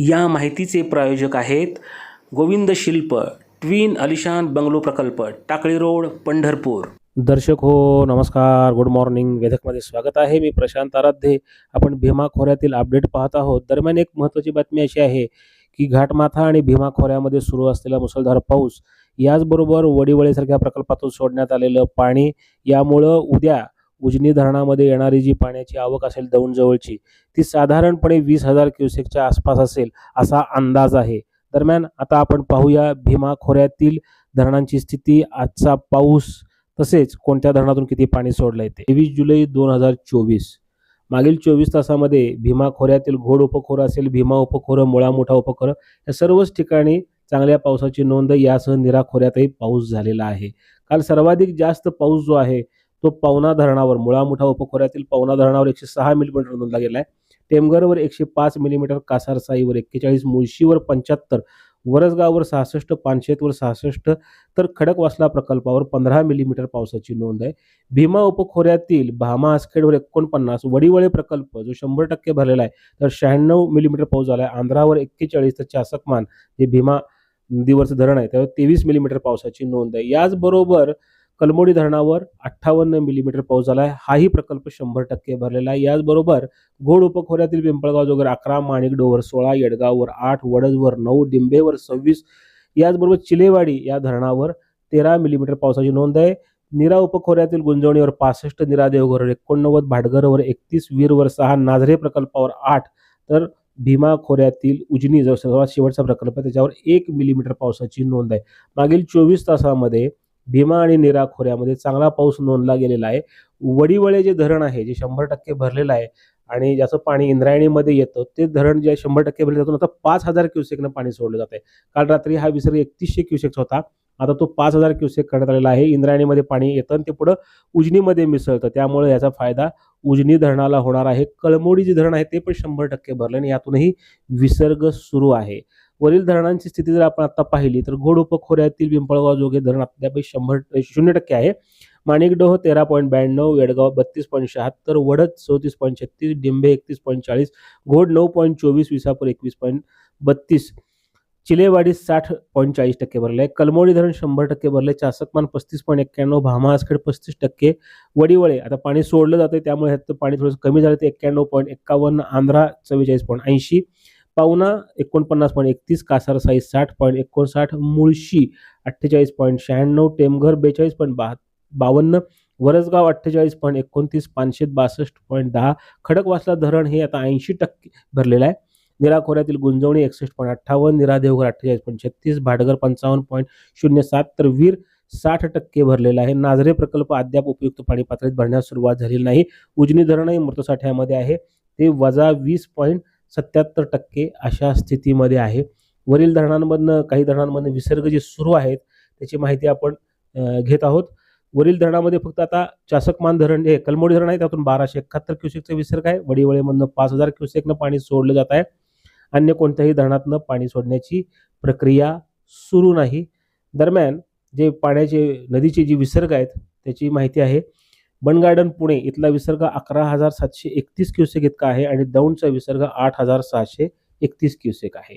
या माहितीचे प्रायोजक आहेत गोविंद शिल्प ट्विन अलिशान बंगलो प्रकल्प टाकळी रोड पंढरपूर. दर्शक हो नमस्कार गुड मॉर्निंग वेधकमध्ये स्वागत आहे. मी प्रशांत आराध्ये. आपण भीमा खोऱ्यातील अपडेट पाहत आहोत. दरम्यान एक महत्त्वाची बातमी अशी आहे की घाटमाथा आणि भीमा खोऱ्यामध्ये सुरू असलेला मुसळधार पाऊस याचबरोबर वडीवळीसारख्या प्रकल्पातून सोडण्यात आलेलं पाणी यामुळं उद्या उजनी धरणामध्ये येणारी जी पाण्याची आवक असेल दौंडजवळची ती साधारणपणे वीस हजार क्युसेकच्या आसपास असेल असा अंदाज आहे. दरम्यान आता आपण पाहूया भीमा खोऱ्यातील धरणांची स्थिती आजचा पाऊस तसेच कोणत्या धरणातून किती पाणी सोडलं येते तेवीस जुलै दोन हजार चोवीस. मागील चोवीस तासामध्ये भीमा खोऱ्यातील घोड उपखोरं असेल भीमा उपखोरं मुळा मोठा उपखोरं या सर्वच ठिकाणी चांगल्या पावसाची नोंद यासह निरा खोऱ्यातही पाऊस झालेला आहे. काल सर्वाधिक जास्त पाऊस जो आहे तो पवना धरणावर मुळामुठा उपखोऱ्यातील पवना धरणावर एकशे सहा मिलीमीटर नोंदला गेला आहे टेमघरवर एकशे पाच मिलीमीटर कासारसाईवर एक्केचाळीस मुळशीवर पंच्याहत्तर वरसगाववर सहासष्ट पानशेतवर सहासष्ट तर खडकवासला प्रकल्पावर पंधरा मिलीमीटर पावसाची नोंद आहे. भीमा उपखोऱ्यातील भामा आसखेडवर एकोणपन्नास वडीवळे प्रकल्प जो शंभर टक्के भरलेला आहे तर शहाण्णव मिलीमीटर पाऊस झाला आहे आंध्रावर एक्केचाळीस तर चासकमान जे भीमा नदीवरचं धरण आहे त्यावर तेवीस मिलीमीटर पावसाची नोंद आहे. याचबरोबर कलमोडी धरणावर अठ्ठावन्न मिलीमीटर पाऊस झाला आहे हाही प्रकल्प शंभर टक्के भरलेला आहे. याचबरोबर घोड उपखोऱ्यातील पिंपळगाव जोगर अकरा माणिकडोवर सोळा येडगाववर आठ वडजवर नऊ डिंबेवर सव्वीस याचबरोबर चिलेवाडी या धरणावर तेरा मिलीमीटर पावसाची नोंद आहे. निरा उपखोऱ्यातील गुंजवणीवर पासष्ट निरा देवघरवर एकोणनव्वद भाटघरवर एकतीस वीरवर सहा नाझरे प्रकल्पावर आठ. तर भीमा खोऱ्यातील उजनी जो सर्वात शेवटचा प्रकल्प आहे. त्याच्यावर एक मिलीमीटर पावसाची नोंद आहे. मागील चोवीस तासामध्ये भीमा आणि निरा खोऱ्यामध्ये चांगला पाऊस नोंदला गेलेला आहे. वडीवळे जे धरण आहे जे शंभर टक्के भरलेलं आहे आणि ज्याचं पाणी इंद्रायणीमध्ये येतं ते धरण जे शंभर टक्के भरले त्यातून आता पाच हजार क्युसेकनं पाणी सोडलं जात आहे काल रात्री हा विसर्ग एकतीसशे क्युसेक्स होता. आता तो पाच हजार क्युसेक करण्यात आलेला आहे. इंद्रायणीमध्ये पाणी येतं आणि ते पुढं उजनीमध्ये मिसळतं. त्यामुळे याचा फायदा उजनी धरणाला होणार आहे. कळमोडी जे धरण आहे ते पण शंभर टक्के भरलं आणि यातूनही विसर्ग सुरू आहे. वरील धरणांची स्थिती जर आपण आता पाहिली तर घोड उपखोऱ्यातील पिंपळगाव जोगे धरण आपल्यापैकी शंभर शून्य टक्के आहे. माणिकडोह तेरा पॉईंट ब्याण्णव येडगाव बत्तीस पॉईंट शहात्तर वडद चौतीस पॉईंट छत्तीस डिंबे एकतीस पॉईंट चाळीस घोड नऊ पॉईंट चोवीस विसापूर एकवीस पॉईंट बत्तीस चिलेवाडी साठ पॉईंट चाळीस टक्के भरले. आहे कलमोडी धरण शंभर टक्के भरले. चासकमान पस्तीस पॉईंट एक्क्याण्णव भामा आसखेड पस्तीस टक्के वडीवळे आता पाणी सोडलं जाते त्यामुळे ह्याचं पाणी थोडंसं कमी झालं ते एक्क्याण्णव पॉईंट एक्कावन्न आंध्रा चव्वेचाळीस पॉईंट ऐंशी पावना एकोणपन्नास पॉईंट एकतीस कासार साईज साठ पॉईंट एकोणसाठ मुळशी अठ्ठेचाळीस पॉईंट शहाण्णव टेमघर बेचाळीस पॉईंट बा बावन्न वरसगाव अठ्ठेचाळीस पॉईंट एकोणतीस पाचशे बासष्ट पॉईंट दहा खडकवासला धरण हे आता ऐंशी टक्के भरलेलं आहे. निरा खोऱ्यातील गुंजवणी एकसष्ट पॉईंट अठ्ठावन्न निरा देवघर अठ्ठेचाळीस पॉईंट छत्तीस भाटघर पंचावन्न पॉईंट शून्य सात तर वीर साठ टक्के भरलेला आहे. नाझरे प्रकल्प अद्याप उपयुक्त पाणी पातळीत भरण्यास सुरुवात झालेली नाही. उजनी धरणही मृतसाठ्यामध्ये आहे. ते वजा वीस पॉईंट सत्याहत्तर टक्के अशा स्थितीमध्ये आहे. वरील धरणांमधनं काही धरणांमधनं विसर्ग जे सुरू आहेत त्याची माहिती आपण घेत आहोत. वरील धरणामध्ये फक्त आता चासकमान धरण हे कलमोडी धरण आहे त्यातून बाराशे एकाहत्तर क्युसेकचा विसर्ग आहे. वडीवळेमधनं पाच हजार क्युसेकनं पाणी सोडलं जात आहे. अन्य कोणत्याही धरणातनं पाणी सोडण्याची प्रक्रिया सुरू नाही. दरम्यान जे पाण्याचे नदीचे जे विसर्ग आहेत त्याची माहिती आहे. बन गार्डन पुणे इथला विसर्ग अकरा हजार सातशे एकतीस क्युसेक इतका आहे आणि दौंडचा विसर्ग आठ हजार सहाशे एकतीस क्युसेक आहे.